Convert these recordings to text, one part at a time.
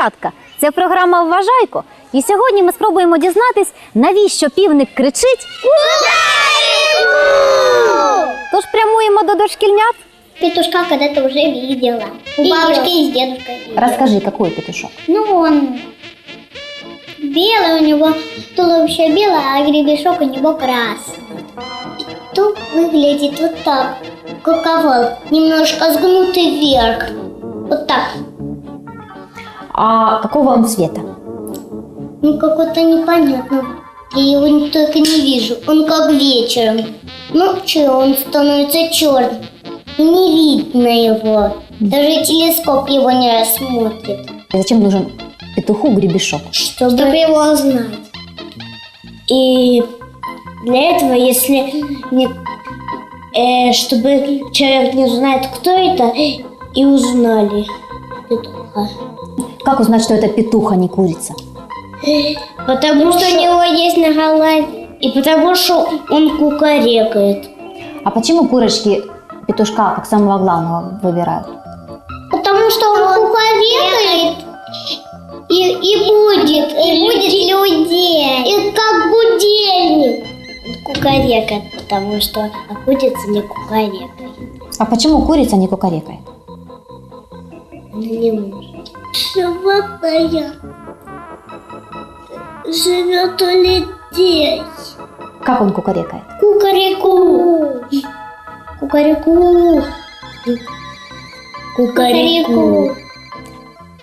Хлопчики та дівчатка, це програма Вважайко. І сьогодні ми спробуємо дізнатись, навіщо півник кричить. Тож прямуємо до дошкільнят. Петушка когда-то уже видела. У бабушки и с дедушкой видела. Расскажи, какой петушок? Ну, он белый, у него туловище белое, а гребешок у него красный. Петух выглядит вот так, как овал, немножко сгнутый вверх. Вот так. А какого он цвета? Ну, какой-то непонятно. Я его не- только не вижу. Он как вечером. Ночью он становится черным. И не видно его. Даже телескоп его не рассмотрит. Зачем нужен петуху гребешок? Чтобы, его знать. И для этого, если не, э, чтобы человек не знает, кто это, и узнали петуха. Как узнать, что это петух, а не курица? Потому что у него есть на голове. И потому что он кукарекает. А почему курочки петушка как самого главного выбирают? Потому что он кукарекает и, и будет, и будет людей. И как будильник. Кукарекает, потому что а курица не кукарекает. А почему курица не кукарекает? Она не может. Животное живет у людей. Как он кукарекает? Кукареку. Кукареку. Кукареку.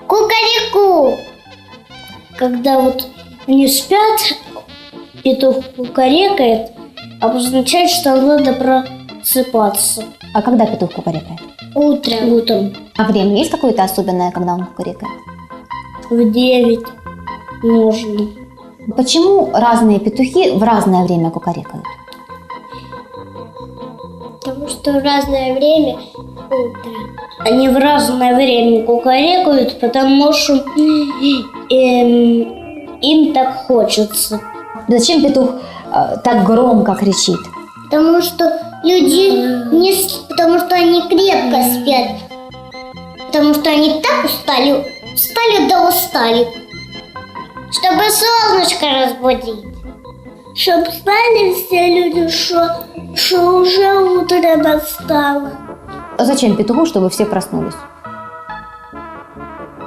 Кукареку. Когда вот они спят, петух кукарекает, обозначает, что надо просыпаться. А когда петух кукарекает? Утром. Утром. А время есть какое-то особенное, когда он кукарекает? В 9 можно. Почему разные петухи в разное время кукарекают? Потому что в разное время утро. Они в разное время кукарекают, потому что эм, им так хочется. Зачем петух э, так громко кричит? Потому что люди не потому что они крепко спят. Потому что они так устали, устали да устали. Чтобы солнышко разбудить. Чтоб знали все люди, что, что уже утро настало. А Зачем петуху, чтобы все проснулись?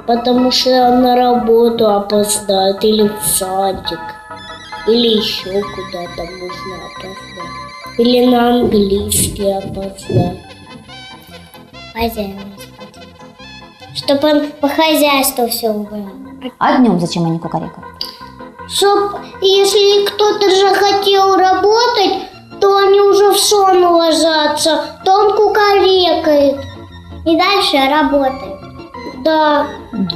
Потому что он на работу опоздает, или в садик, или еще куда-то можно опоздать. Или на английский опоздать. Хозяин Чтобы он по хозяйству все убрал. А днем зачем они кукарекают? Чтоб, если кто-то же хотел работать, то они уже в сон ложатся, то он кукарекает. И дальше работает. Да,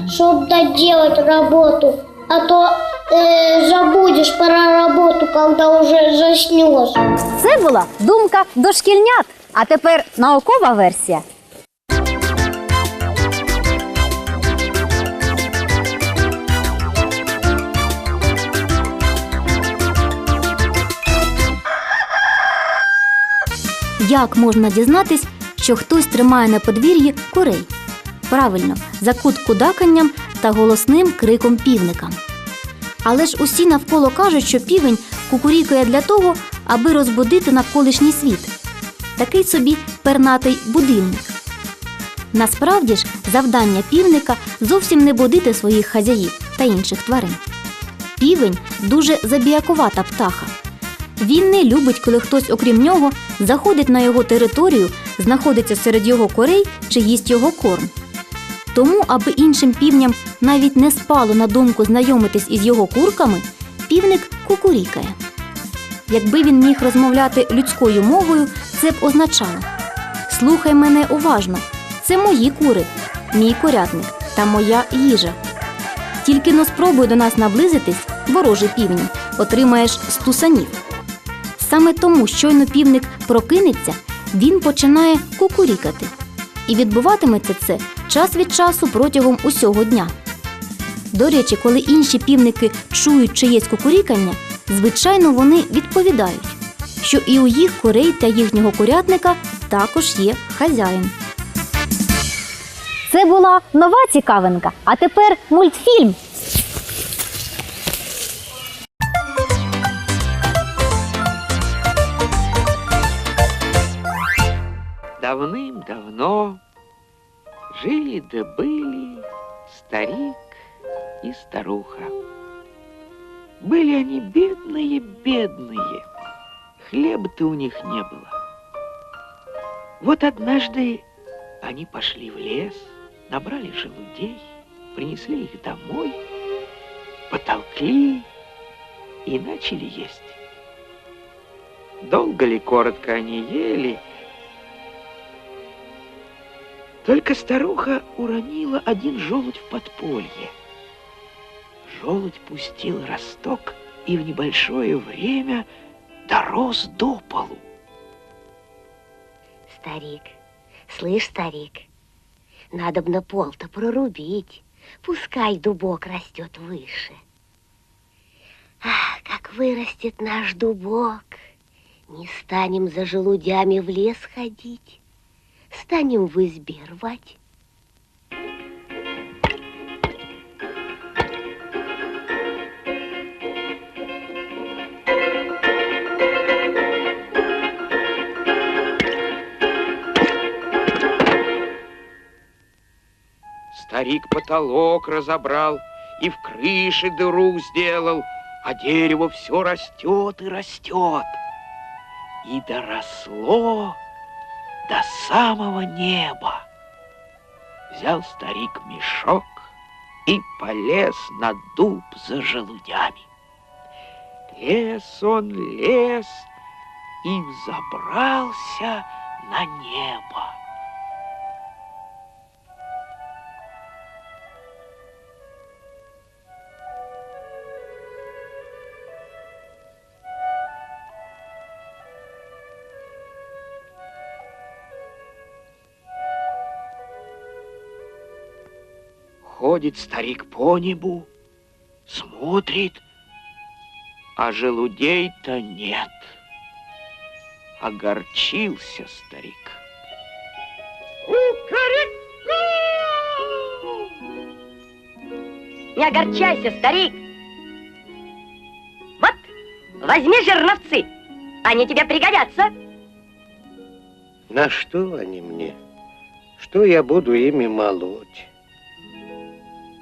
чтоб доделать работу. А то э, забудешь про работу, когда уже заснешь. Це була думка дошкільнят. А тепер наукова версія. Як можна дізнатись, що хтось тримає на подвір'ї курей? Правильно, за кут кудаканням та голосним криком півника. Але ж усі навколо кажуть, що півень кукурікає для того, аби розбудити навколишній світ. Такий собі пернатий будильник. Насправді ж, завдання півника зовсім не будити своїх хазяїв та інших тварин. Півень дуже забіякувата птаха. Він не любить, коли хтось, окрім нього, заходить на його територію, знаходиться серед його корей чи їсть його корм. Тому, аби іншим півням навіть не спало на думку знайомитись із його курками, півник кукурікає. Якби він міг розмовляти людською мовою, це б означало: слухай мене уважно, це мої кури, мій курятник та моя їжа. Тільки но спробуй до нас наблизитись, ворожий півні, отримаєш стусанів. Саме тому, щойно півник прокинеться, він починає кукурікати. І відбуватиметься це час від часу протягом усього дня. До речі, коли інші півники чують чиєсь кукурікання, звичайно, вони відповідають, що і у їх курей та їхнього курятника також є хазяїн. Це була нова цікавинка. А тепер мультфільм. Давным-давно жили да были старик и старуха. Были они бедные-бедные, хлеба-то у них не было. Вот однажды они пошли в лес, набрали желудей, принесли их домой, потолкли и начали есть. Долго ли, коротко они ели, только старуха уронила один желудь в подполье. Желудь пустил росток и в небольшое время дорос до полу. Старик, слышь, старик, надо бы на пол-то прорубить, пускай дубок растет выше. Ах, как вырастет наш дубок, не станем за желудями в лес ходить, станем в избе рвать. Старик потолок разобрал и в крыше дыру сделал, а дерево все растет и растет. И доросло до самого неба. Взял старик мешок и полез на дуб за желудями. Лес он лес и взобрался на небо. Ходит старик по небу, смотрит, а желудей-то нет. Огорчился старик. Не огорчайся, старик. Вот, возьми жерновцы, они тебе пригодятся. На что они мне? Что я буду ими молоть?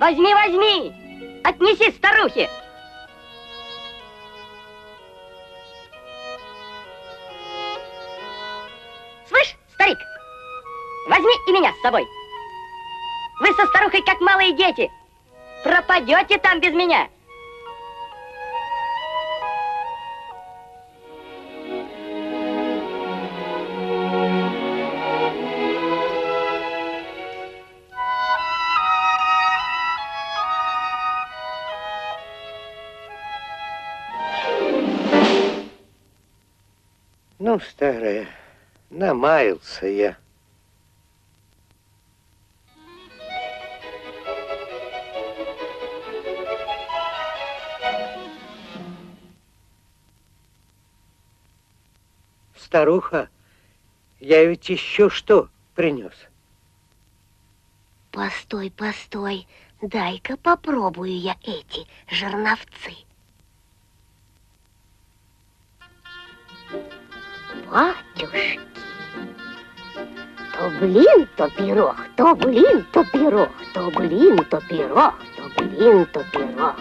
Возьми, возьми, отнеси старухе. Слышь, старик, возьми и меня с собой. Вы со старухой как малые дети. Пропадете там без меня. Ну, старая, намаялся я. Старуха, я ведь еще что принес? Постой, постой, дай-ка попробую я эти жерновцы. Батюшки, то блин, то пирог, то блин, то пирог, то блин, то пирог, то блин, то пирог.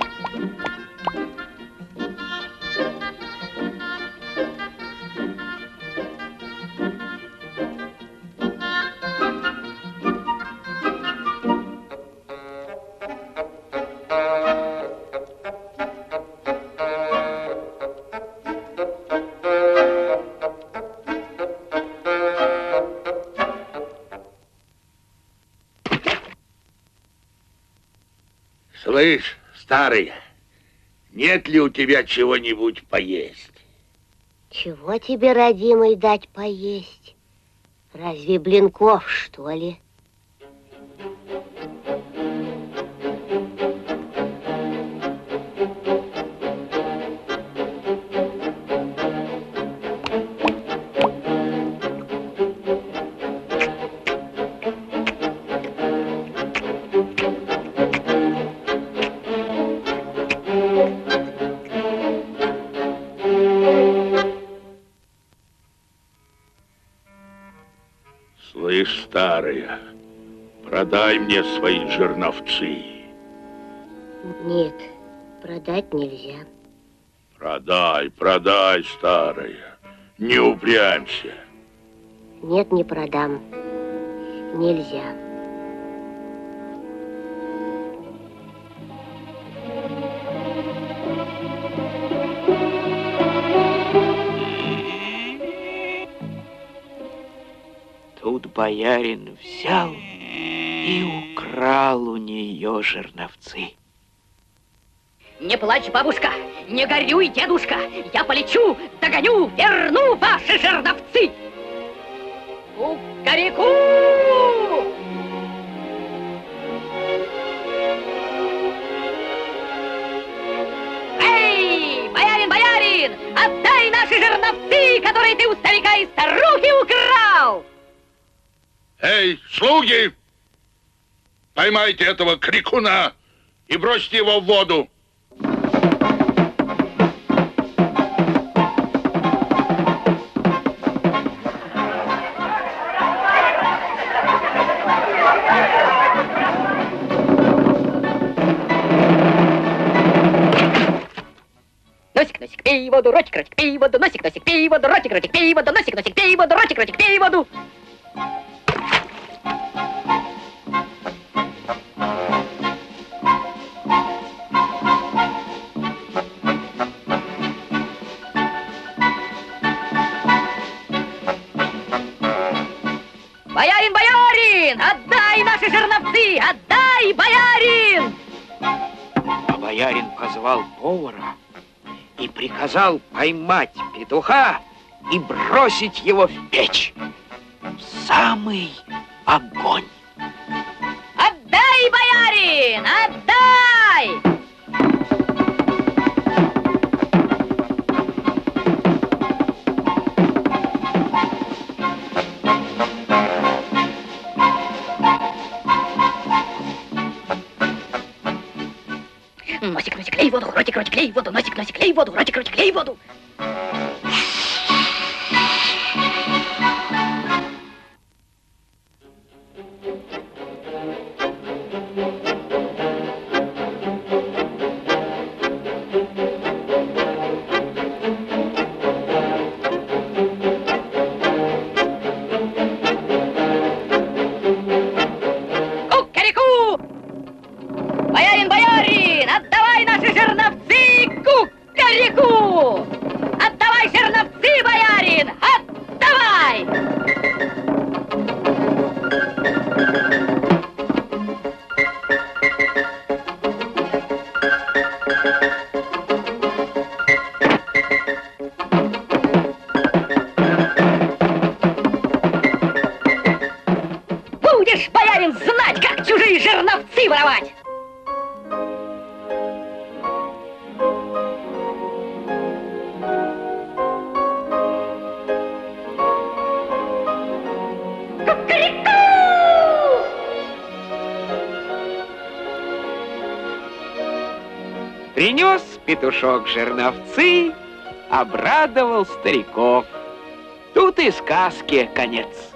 Слышь, старый, нет ли у тебя чего-нибудь поесть? Чего тебе, родимый, дать поесть? Разве блинков, что ли? Слышь, старая, продай мне свои жерновцы. Нет, продать нельзя. Продай, продай, старая. Не упрямься. Нет, не продам. Нельзя. Боярин взял и украл у нее жерновцы. Не плачь, бабушка, не горюй, дедушка. Я полечу, догоню, верну ваши жерновцы. Кукареку! Эй, слуги! Поймайте этого крикуна и бросьте его в воду. Носик, носик, пей воду, ротик, ротик, пей воду, носик, носик, пей воду, ротик, ротик, пей воду, носик, носик, пей воду, ротик, ротик, пей воду. Боярин, позвал повара и приказал поймать петуха и бросить его в печь, в самый огонь. Отдай, боярин, отдай! Лей воду, носик, Принес петушок жерновцы, обрадовал стариков. Тут и сказке конец.